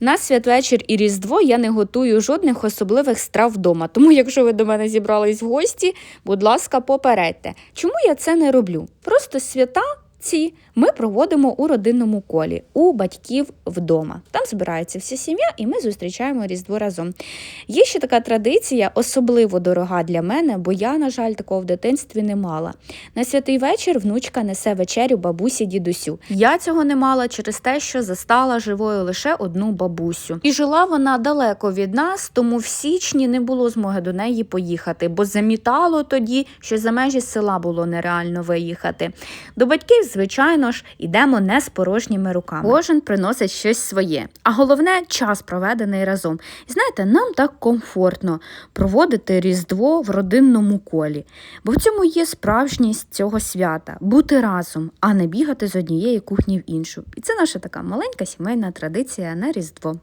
На святвечір і Різдво я не готую жодних особливих страв вдома. Тому, якщо ви до мене зібрались в гості, будь ласка, попередьте. Чому я це не роблю? Просто свята ці ми проводимо у родинному колі, у батьків вдома. Там збирається вся сім'я, і ми зустрічаємо Різдво разом. Є ще така традиція, особливо дорога для мене, бо я, на жаль, такого в дитинстві не мала. На святий вечір внучка несе вечерю бабусі дідусю. Я цього не мала через те, що застала живою лише одну бабусю. І жила вона далеко від нас, тому в січні не було змоги до неї поїхати, бо замітало тоді, що за межі села було нереально виїхати. До батьків, звичайно ж, ідемо не з порожніми руками. Кожен приносить щось своє. А головне час проведений разом. І знаєте, нам так комфортно проводити Різдво в родинному колі, бо в цьому є справжність цього свята бути разом, а не бігати з однієї кухні в іншу. І це наша така маленька сімейна традиція на Різдво.